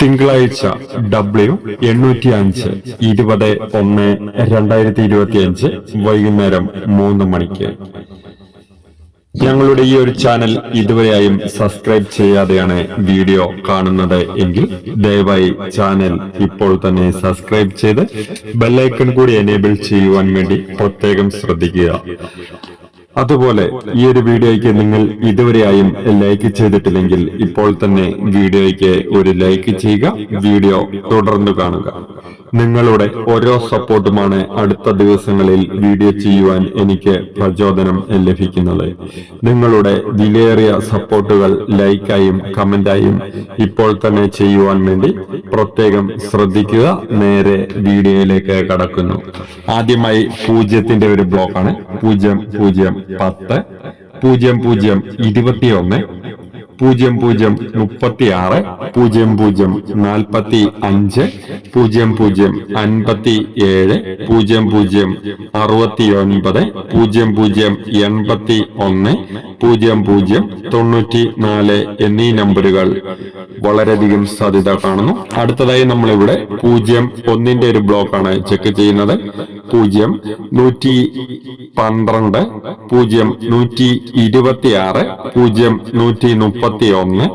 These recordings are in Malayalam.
തിങ്കളാഴ്ച ഡബ്ല്യു എണ്ണൂറ്റി അഞ്ച് ഇരുപത് ഒന്ന് രണ്ടായിരത്തി ഇരുപത്തി അഞ്ച് വൈകുന്നേരം മൂന്ന് മണിക്ക്. ഞങ്ങളുടെ ഈ ഒരു ചാനൽ ഇതുവരെയായും സബ്സ്ക്രൈബ് ചെയ്യാതെയാണ് വീഡിയോ കാണുന്നത് എങ്കിൽ ദയവായി ചാനൽ ഇപ്പോൾ തന്നെ സബ്സ്ക്രൈബ് ചെയ്ത് ബെല്ലൈക്കൺ കൂടി എനേബിൾ ചെയ്യുവാൻ വേണ്ടി പ്രത്യേകം ശ്രദ്ധിക്കുക. അതുപോലെ ഈ ഒരു വീഡിയോയ്ക്ക് നിങ്ങൾ ഇതുവരെയായും ലൈക്ക് ചെയ്തിട്ടില്ലെങ്കിൽ ഇപ്പോൾ തന്നെ വീഡിയോയ്ക്ക് ഒരു ലൈക്ക് ചെയ്യുക വീഡിയോ തുടർന്ന് കാണുക. നിങ്ങളുടെ ഓരോ സപ്പോർട്ടുമാണ് അടുത്ത ദിവസങ്ങളിൽ വീഡിയോ ചെയ്യുവാൻ എനിക്ക് പ്രചോദനം ലഭിക്കുന്നത്. നിങ്ങളുടെ വിലയേറിയ സപ്പോർട്ടുകൾ ലൈക്കായും കമന്റായും ഇപ്പോൾ തന്നെ ചെയ്യുവാൻ വേണ്ടി പ്രത്യേകം ശ്രദ്ധിക്കുക. നേരെ വീഡിയോയിലേക്ക് കടക്കുന്നു. ആദ്യമായി പൂജ്യത്തിന്റെ ഒരു ബ്ലോക്കാണ്. പൂജ്യം പൂജ്യം പത്ത്. പൂജ്യം പൂജ്യം ഇരുപത്തിയൊന്ന്. പൂജ്യം പൂജ്യം മുപ്പത്തി ആറ് പൂജ്യം പൂജ്യം നാൽപ്പത്തി അഞ്ച് പൂജ്യം പൂജ്യം അൻപത്തി ഏഴ് പൂജ്യം പൂജ്യം അറുപത്തി ഒൻപത് പൂജ്യം പൂജ്യം എൺപത്തി ഒന്ന് പൂജ്യം പൂജ്യം തൊണ്ണൂറ്റി നാല് എന്നീ നമ്പറുകൾ വളരെയധികം സാധ്യത കാണുന്നു. അടുത്തതായി നമ്മളിവിടെ പൂജ്യം ഒന്നിന്റെ ഒരു ബ്ലോക്കാണ് ചെക്ക് ചെയ്യുന്നത്. പൂജ്യം നൂറ്റി പന്ത്രണ്ട് പൂജ്യം നൂറ്റി ഇരുപത്തി ആറ് പൂജ്യം നൂറ്റി മുപ്പത്തി ഒന്ന്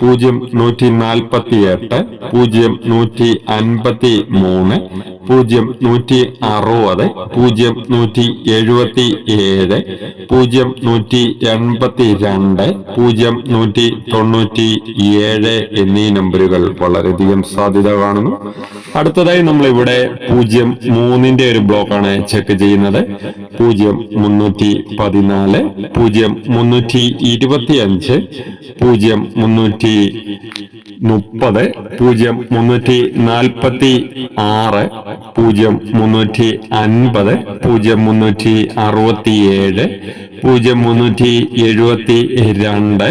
പൂജ്യം നൂറ്റി നാൽപ്പത്തി എട്ട് പൂജ്യം നൂറ്റി അൻപത്തി മൂന്ന് പൂജ്യം നൂറ്റി അറുപത് പൂജ്യം നൂറ്റി എഴുപത്തി ഏഴ് പൂജ്യം നൂറ്റി എൺപത്തി രണ്ട് പൂജ്യം നൂറ്റി തൊണ്ണൂറ്റി ഏഴ് എന്നീ നമ്പറുകൾ വളരെയധികം സാധ്യത കാണുന്നു. അടുത്തതായി നമ്മൾ ഇവിടെ പൂജ്യം മൂന്നിന്റെ ഒരു ബ്ലോക്കാണ് ചെക്ക് ചെയ്യുന്നത്. പൂജ്യം മുന്നൂറ്റി പതിനാല് പൂജ്യം മുന്നൂറ്റി ഇരുപത്തി അഞ്ച് പൂജ്യം മുന്നൂറ്റി മുപ്പത് പൂജ്യം മുന്നൂറ്റി നാൽപ്പത്തി ആറ് പൂജ്യം മുന്നൂറ്റി അൻപത് പൂജ്യം മുന്നൂറ്റി അറുപത്തിയേഴ് പൂജ്യം മുന്നൂറ്റി എഴുപത്തി രണ്ട്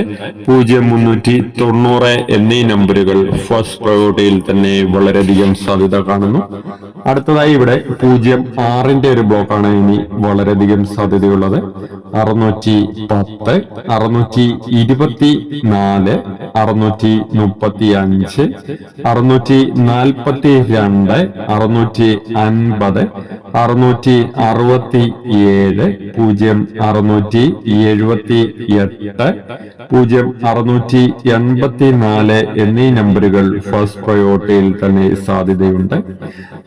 പൂജ്യം മുന്നൂറ്റി തൊണ്ണൂറ് എന്നീ നമ്പറുകൾ ഫസ്റ്റ് പ്രയോറിറ്റിയിൽ തന്നെ വളരെയധികം സാധ്യത കാണുന്നു. അടുത്തതായി ഇവിടെ പൂജ്യം ആറിന്റെ ഒരു ബ്ലോക്കാണ് ഇനി വളരെയധികം സാധ്യതയുള്ളത്. അറുന്നൂറ്റി പത്ത് അറുന്നൂറ്റി ഇരുപത്തി നാല് അറുന്നൂറ്റി മുപ്പത്തി അഞ്ച് അറുന്നൂറ്റി നാൽപ്പത്തി രണ്ട് അറുന്നൂറ്റി അൻപത് അറുന്നൂറ്റി അറുപത്തി ഏഴ് പൂജ്യം അറുന്നൂറ്റി എഴുപത്തി എട്ട് പൂജ്യം അറുന്നൂറ്റി എൺപത്തി നാല് എന്നീ നമ്പറുകൾ ഫസ്റ്റ് പ്രയോറിറ്റിയിൽ തന്നെ സാധ്യതയുണ്ട്.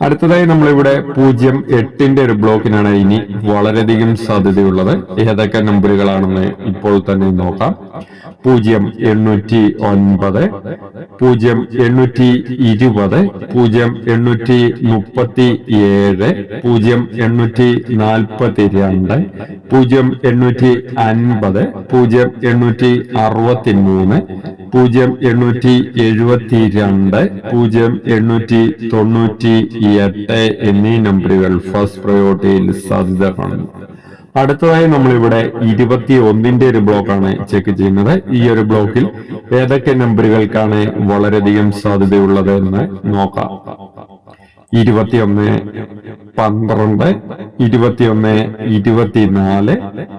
അടുത്തതായി നമ്മളിവിടെ പൂജ്യം എട്ടിന്റെ ഒരു ബ്ലോക്കിനാണ് ഇനി വളരെയധികം സാധ്യതയുള്ളത്. ഏതൊക്കെ നമ്പറുകളാണെന്ന് ഇപ്പോൾ തന്നെ നോക്കാം. പൂജ്യം എണ്ണൂറ്റി ഒൻപത് പൂജ്യം എണ്ണൂറ്റി ഇരുപത് പൂജ്യം എണ്ണൂറ്റി മുപ്പത്തി ഏഴ് പൂജ്യം എണ്ണൂറ്റി നാൽപ്പത്തി രണ്ട് പൂജ്യം എണ്ണൂറ്റി അൻപത് പൂജ്യം എണ്ണൂറ്റി അറുപത്തി മൂന്ന് പൂജ്യം എണ്ണൂറ്റി എഴുപത്തി രണ്ട് പൂജ്യം എണ്ണൂറ്റി തൊണ്ണൂറ്റി എട്ട് എന്നീ നമ്പറുകൾ ഫസ്റ്റ് പ്രയോറിറ്റിയിൽ സാധ്യത കാണുന്നു അടുത്തതായി നമ്മളിവിടെ ഇരുപത്തി ഒന്നിന്റെ ഒരു ബ്ലോക്കാണ് ചെക്ക് ചെയ്യുന്നത്. ഈ ഒരു ബ്ലോക്കിൽ ഏതൊക്കെ നമ്പറുകൾക്കാണ് വളരെയധികം സാധ്യതയുള്ളത് എന്ന് നോക്കാം. ഇരുപത്തിയൊന്ന് പന്ത്രണ്ട് ഇരുപത്തിയൊന്ന് ഇരുപത്തിനാല്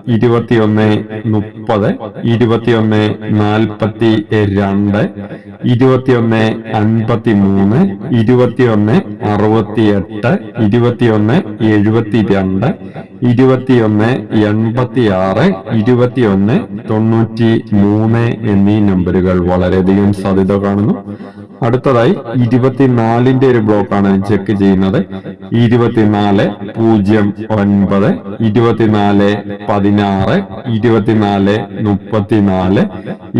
ഇരുപത്തിയൊന്ന് മുപ്പത് ഇരുപത്തിയൊന്ന് നാൽപ്പത്തി രണ്ട് ഇരുപത്തിയൊന്ന് അൻപത്തി മൂന്ന് ഇരുപത്തിയൊന്ന് അറുപത്തിയെട്ട് ഇരുപത്തിയൊന്ന് എഴുപത്തി രണ്ട് ഇരുപത്തിയൊന്ന് എൺപത്തി ആറ് ഇരുപത്തിയൊന്ന് തൊണ്ണൂറ്റി മൂന്ന് എന്നീ നമ്പറുകൾ വളരെയധികം സാധ്യത കാണുന്നു. അടുത്തതായി ഇരുപത്തിനാലിന്റെ ഒരു ബ്ലോക്കാണ് ചെക്ക് ചെയ്യുന്നത്. ഇരുപത്തിനാല് പൂജ്യം ഒൻപത് ഇരുപത്തിനാല് പതിനാറ് ഇരുപത്തിനാല് മുപ്പത്തിനാല്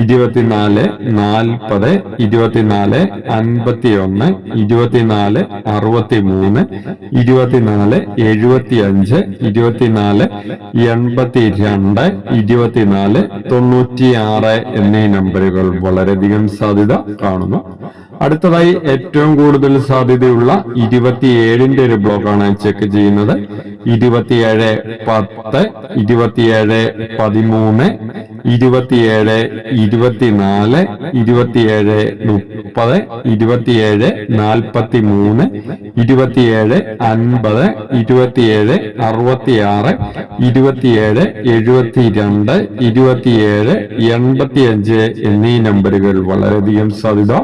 ഇരുപത്തിനാല് നാൽപ്പത് ഇരുപത്തിനാല് അൻപത്തി ഒന്ന് ഇരുപത്തിനാല് അറുപത്തി മൂന്ന് ഇരുപത്തിനാല് എഴുപത്തി അഞ്ച് ഇരുപത്തിനാല് എൺപത്തി രണ്ട് ഇരുപത്തിനാല് തൊണ്ണൂറ്റിയാറ് എന്നീ നമ്പറുകൾ വളരെയധികം സാധ്യത കാണുന്നു. അടുത്തതായി ഏറ്റവും കൂടുതൽ സാധ്യതയുള്ള ഇരുപത്തിയേഴിന്റെ ഒരു ബ്ലോക്കാണ് ചെക്ക് ചെയ്യുന്നത്. ഇരുപത്തിയേഴ് പത്ത് ഇരുപത്തിയേഴ് പതിമൂന്ന് ഇരുപത്തിയേഴ് ഇരുപത്തിനാല് ഇരുപത്തിയേഴ് മുപ്പത് ഇരുപത്തിയേഴ് നാൽപ്പത്തി മൂന്ന് ഇരുപത്തിയേഴ് അൻപത് ഇരുപത്തിയേഴ് അറുപത്തിയാറ് ഇരുപത്തിയേഴ് എഴുപത്തി രണ്ട് ഇരുപത്തിയേഴ് എൺപത്തിയഞ്ച് എന്നീ നമ്പറുകൾ വളരെയധികം സാധ്യത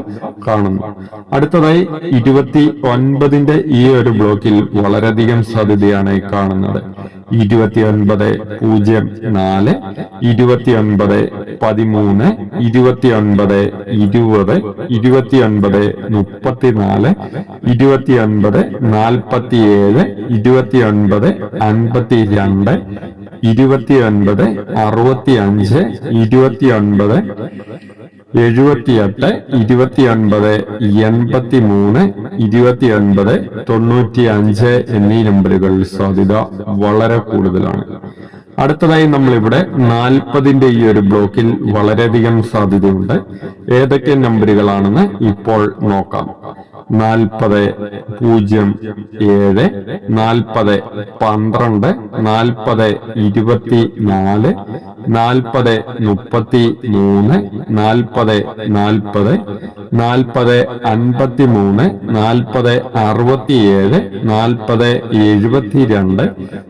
കാണുന്നു. കാണുന്നു അടുത്തതായി ഇരുപത്തി ഒൻപതിന്റെ ഈ ഒരു ബ്ലോക്കിൽ വളരെയധികം സാധ്യതയാണ് കാണുന്നത്. ഇരുപത്തി ഒൻപത് പൂജ്യം നാല് ഇരുപത്തി ഒൻപത് പതിമൂന്ന് ഇരുപത്തി ഒൻപത് ഇരുപത് ഇരുപത്തി ഒൻപത് മുപ്പത്തിനാല് രണ്ട് ഇരുപത്തി ഒൻപത് അറുപത്തി അഞ്ച് ഇരുപത്തി ഇരുപത്തിയൊൻപത് എഴുപത്തിയെട്ട് ഇരുപത്തിയൊൻപത് എൺപത്തിമൂന്ന് ഇരുപത്തിയൊൻപത് തൊണ്ണൂറ്റി അഞ്ച് എന്നീ നമ്പറുകളിൽ സാധ്യത വളരെ കൂടുതലാണ്. അടുത്തതായി നമ്മൾ ഇവിടെ നാൽപ്പതിന്റെ ഈ ഒരു ബ്ലോക്കിൽ വളരെയധികം സാധ്യതയുണ്ട്. ഏതൊക്കെ നമ്പറുകളാണെന്ന് ഇപ്പോൾ നോക്കാം. നാൽപ്പത് പൂജ്യം ഏഴ് നാൽപ്പത് പന്ത്രണ്ട് നാൽപ്പത് ഇരുപത്തി നാല് നാൽപ്പത് മുപ്പത്തി മൂന്ന് നാൽപ്പത് നാൽപ്പത് നാൽപ്പത് അൻപത്തി മൂന്ന് നാൽപ്പത് അറുപത്തിയേഴ് നാൽപ്പത് എഴുപത്തി രണ്ട്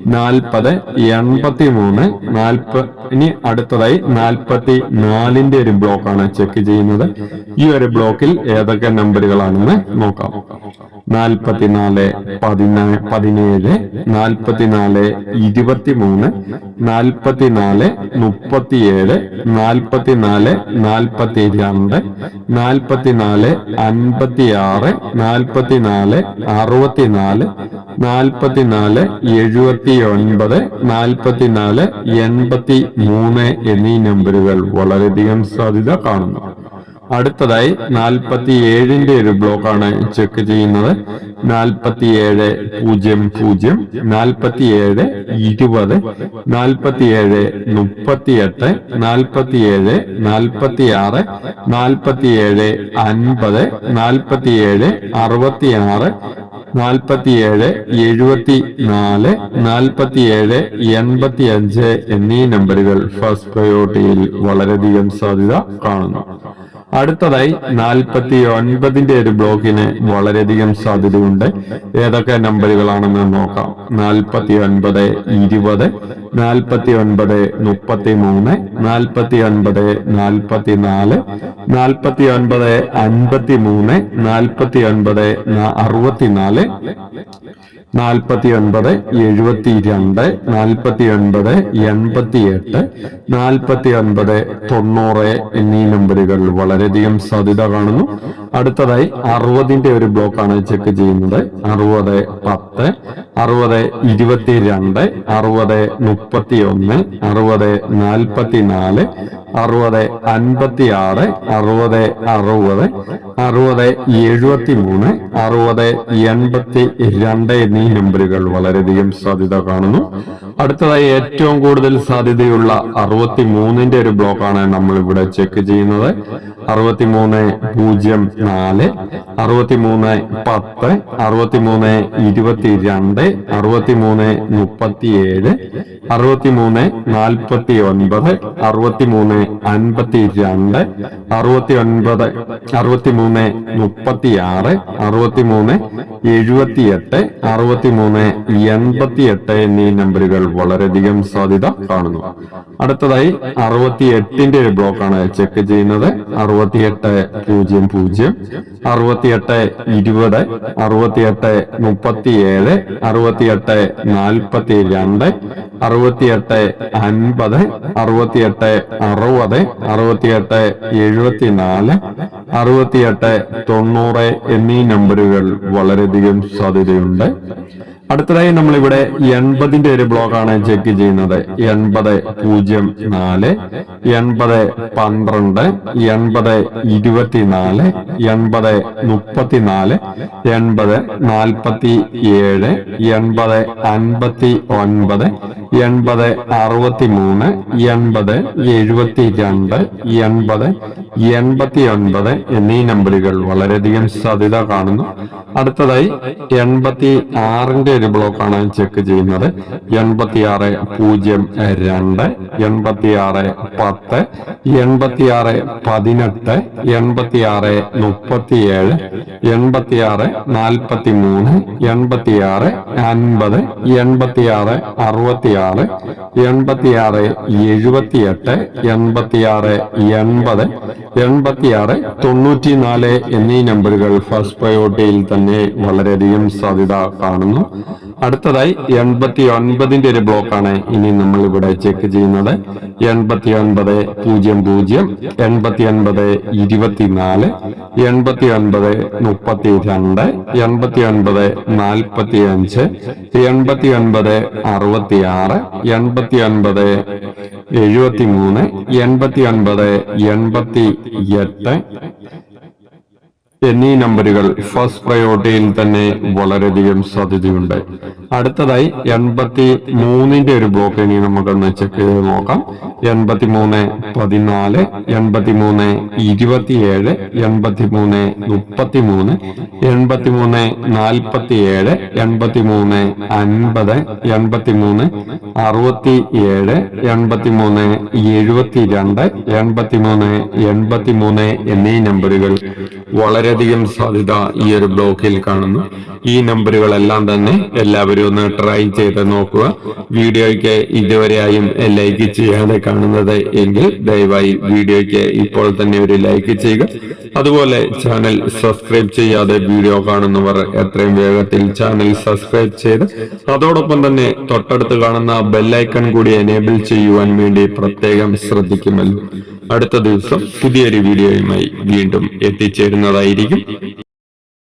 നാൽപ്പത് എൺപത്തി മൂന്ന് നാൽപ്പ ഇനി അടുത്തതായി നാൽപ്പത്തി നാലിന്റെ ഒരു ബ്ലോക്കാണ് ചെക്ക് ചെയ്യുന്നത്. ഈ ഒരു ബ്ലോക്കിൽ ഏതൊക്കെ നമ്പറുകളാണെന്ന് നോക്കാം. നാൽപ്പത്തിനാല് പതിനാ പതിനേഴ് നാൽപ്പത്തിനാല് ഇരുപത്തിമൂന്ന് നാൽപ്പത്തിനാല് മുപ്പത്തിയേഴ് നാൽപ്പത്തിനാല് നാൽപ്പത്തി രണ്ട് നാൽപ്പത്തിനാല് അൻപത്തിയാറ് നാൽപ്പത്തിനാല് അറുപത്തിനാല് നാൽപ്പത്തിനാല് എഴുപത്തി ഒൻപത് നാൽപ്പത്തിനാല് എൺപത്തി മൂന്ന് എന്നീ നമ്പറുകൾ വളരെയധികം സാധ്യത കാണുന്നു അടുത്തതായി നാൽപ്പത്തി ഏഴിന്റെ ഒരു ബ്ലോക്കാണ് ചെക്ക് ചെയ്യുന്നത്. നാൽപ്പത്തി ഏഴ് പൂജ്യം പൂജ്യം നാൽപ്പത്തി ഏഴ് ഇരുപത് നാൽപ്പത്തി ഏഴ് മുപ്പത്തി എട്ട് നാൽപ്പത്തി ഏഴ് നാൽപ്പത്തി ആറ് നാൽപ്പത്തി ഏഴ് അൻപത് നാൽപ്പത്തി ഏഴ് അറുപത്തി ആറ് നാൽപ്പത്തി നാൽപ്പത്തിയേഴ് എഴുപത്തി നാല് നാൽപ്പത്തിയേഴ് എൺപത്തി അഞ്ച് എന്നീ നമ്പറുകൾ ഫസ്റ്റ് പ്രയോറിറ്റിയിൽ വളരെയധികം സാധ്യത കാണുന്നു. അടുത്തതായി നാൽപ്പത്തി ഒൻപതിന്റെ ഒരു ബ്ലോക്കിന് വളരെയധികം സാധ്യതയുണ്ട്. ഏതൊക്കെ നമ്പറുകളാണെന്ന് നോക്കാം. നാൽപ്പത്തി ഒൻപത് ഇരുപത് നാൽപ്പത്തി ഒൻപത് മുപ്പത്തി മൂന്ന് നാൽപ്പത്തി ഒൻപത് നാൽപ്പത്തി നാല് നാൽപ്പത്തി ഒൻപത് അൻപത്തി മൂന്ന് നാൽപ്പത്തി ഒൻപത് അറുപത്തിനാല് നാൽപ്പത്തി ഒൻപത് എഴുപത്തി രണ്ട് നാൽപ്പത്തി ഒൻപത് എൺപത്തി എട്ട് നാൽപ്പത്തി ഒൻപത് തൊണ്ണൂറ് എന്നീ നമ്പറുകൾ വളരെയധികം സാധ്യത കാണുന്നു. അടുത്തതായി അറുപതിന്റെ ഒരു ബ്ലോക്കാണ് ചെക്ക് ചെയ്യുന്നത്. അറുപത് പത്ത് അറുപത് ഇരുപത്തിരണ്ട് അറുപത് മുപ്പത്തി ഒന്ന് അറുപത് നാൽപ്പത്തി നാല് അറുപത് അൻപത്തി ആറ് അറുപത് അറുപത് അറുപത് എഴുപത്തി മൂന്ന് അറുപത് എൺപത്തി രണ്ട് എന്നീ നമ്പറുകൾ വളരെയധികം സാധ്യത കാണുന്നു. അടുത്തതായി ഏറ്റവും കൂടുതൽ സാധ്യതയുള്ള അറുപത്തി മൂന്നിന്റെ ഒരു ബ്ലോക്കാണ് നമ്മൾ ഇവിടെ ചെക്ക് ചെയ്യുന്നത്. അറുപത്തി മൂന്ന് പൂജ്യം നാല് അറുപത്തി മൂന്ന് പത്ത് അറുപത്തി മൂന്ന് ഇരുപത്തി രണ്ട് അറുപത്തി മൂന്ന് മുപ്പത്തിയേഴ് അറുപത്തി മൂന്ന് നാൽപ്പത്തി ഒൻപത് അറുപത്തി മൂന്ന് അൻപത്തി രണ്ട് അറുപത്തി ഒൻപത് അറുപത്തി മൂന്ന് മുപ്പത്തി ആറ് അറുപത്തി മൂന്ന് എഴുപത്തിയെട്ട് അറുപത്തി മൂന്ന് എൺപത്തി എട്ട് എന്നീ നമ്പറുകൾ വളരെയധികം സാധ്യത കാണുന്നു. അടുത്തതായി അറുപത്തി എട്ടിന്റെ ഒരു ബ്ലോക്കാണ് ചെക്ക് ചെയ്യുന്നത്. അറുപത്തിയെട്ട് പൂജ്യം പൂജ്യം അറുപത്തിയെട്ട് ഇരുപത് അറുപത്തിയെട്ട് മുപ്പത്തിയേഴ് അറുപത്തിയെട്ട് നാൽപ്പത്തി രണ്ട് അറുപത്തിയെട്ട് അൻപത് അറുപത്തിയെട്ട് അറുപത് അറുപത്തിയെട്ട് എഴുപത്തിനാല് അറുപത്തിയെട്ട് തൊണ്ണൂറ് എന്നീ നമ്പറുകൾ വളരെയധികം സാധ്യതയുണ്ട്. അടുത്തതായി നമ്മളിവിടെ എൺപതിന്റെ ഒരു ബ്ലോക്കാണ് ചെക്ക് ചെയ്യുന്നത്. എൺപത് പൂജ്യം നാല് എൺപത് പന്ത്രണ്ട് എൺപത് ഇരുപത്തിനാല് എൺപത് മുപ്പത്തിനാല് എൺപത് നാൽപ്പത്തി ഏഴ് എൺപത് അൻപത്തി ഒൻപത് എൺപത് അറുപത്തി മൂന്ന് എൺപത് എഴുപത്തി രണ്ട് എൺപത് എൺപത്തി ഒൻപത് എന്നീ നമ്പറുകൾ വളരെയധികം സാധ്യത കാണുന്നു. അടുത്തതായി എൺപത്തി ആറിന്റെ ബ്ലോക്കാണ് ചെക്ക് ചെയ്യുന്നത്. എൺപത്തിയാറ് പൂജ്യം രണ്ട് എൺപത്തിയാറ് പത്ത് എൺപത്തിയാറ് പതിനെട്ട് എൺപത്തിയാറ് മുപ്പത്തിയേഴ് എൺപത്തിയാറ് നാൽപ്പത്തി മൂന്ന് എൺപത്തിയാറ് അൻപത് എൺപത്തിയാറ് അറുപത്തിയാറ് എൺപത്തിയാറ് എഴുപത്തിയെട്ട് എൺപത്തിയാറ് എൺപത് എൺപത്തിയാറ് തൊണ്ണൂറ്റിനാല് എന്നീ നമ്പറുകൾ ഫസ്റ്റ് പ്രയോറിറ്റിയിൽ തന്നെ വളരെയധികം സാധ്യത കാണുന്നു. അടുത്തതായി എൺപത്തി ഒൻപതിന്റെ ഒരു ബ്ലോക്കാണ് ഇനി നമ്മൾ ഇവിടെ ചെക്ക് ചെയ്യുന്നത്. എൺപത്തി ഒൻപത് പൂജ്യം പൂജ്യം എൺപത്തി ഒൻപത് ഇരുപത്തിനാല് എൺപത്തി ഒൻപത് മുപ്പത്തി രണ്ട് എൺപത്തി ഒൻപത് നാൽപ്പത്തി അഞ്ച് എൺപത്തി ഒൻപത് അറുപത്തി ആറ് എൺപത്തി ഒൻപത് എഴുപത്തി മൂന്ന് എൺപത്തി ഒൻപത് എൺപത്തി എട്ട് എന്നീ നമ്പറുകൾ ഫസ്റ്റ് പ്രയോറിറ്റിയിൽ തന്നെ വളരെയധികം സാധ്യതയുണ്ട്. അടുത്തതായി എൺപത്തി മൂന്നിന്റെ ഒരു ബ്ലോക്ക് ഇനി നമുക്കൊന്ന് ചെക്ക് ചെയ്ത് നോക്കാം. എൺപത്തി മൂന്ന് പതിനാല് എൺപത്തി മൂന്ന് ഇരുപത്തിയേഴ് എൺപത്തി മൂന്ന് മുപ്പത്തി മൂന്ന് എൺപത്തി മൂന്ന് നാൽപ്പത്തി ഏഴ് എൺപത്തി മൂന്ന് അൻപത് എൺപത്തി മൂന്ന് അറുപത്തി ഏഴ് എൺപത്തി മൂന്ന് എഴുപത്തി രണ്ട് എൺപത്തി മൂന്ന് എൺപത്തി മൂന്ന് എന്നീ നമ്പറുകൾ വളരെയധികം സാധ്യത ഈ ഒരു ബ്ലോക്കിൽ കാണുന്നു. ഈ നമ്പറുകളെല്ലാം തന്നെ എല്ലാവരും ഒന്ന് ട്രൈ ചെയ്ത് നോക്കുക. വീഡിയോയ്ക്ക് ഇതുവരെയായും ലൈക്ക് ചെയ്യാതെ കാണുന്നത് എങ്കിൽ ദയവായി വീഡിയോയ്ക്ക് ഇപ്പോൾ തന്നെ ഒരു ലൈക്ക് ചെയ്യുക. അതുപോലെ ചാനൽ സബ്സ്ക്രൈബ് ചെയ്യാതെ വീഡിയോ കാണുന്നവർ എത്രയും വേഗത്തിൽ ചാനൽ സബ്സ്ക്രൈബ് ചെയ്ത് അതോടൊപ്പം തന്നെ തൊട്ടടുത്ത് കാണുന്ന ബെല്ലൈക്കൺ കൂടി എനേബിൾ ചെയ്യുവാൻ വേണ്ടി പ്രത്യേകം ശ്രദ്ധിക്കുമല്ലോ. അടുത്ത ദിവസം പുതിയൊരു വീഡിയോയുമായി വീണ്ടും എത്തിച്ചേരുന്നതായിരിക്കും.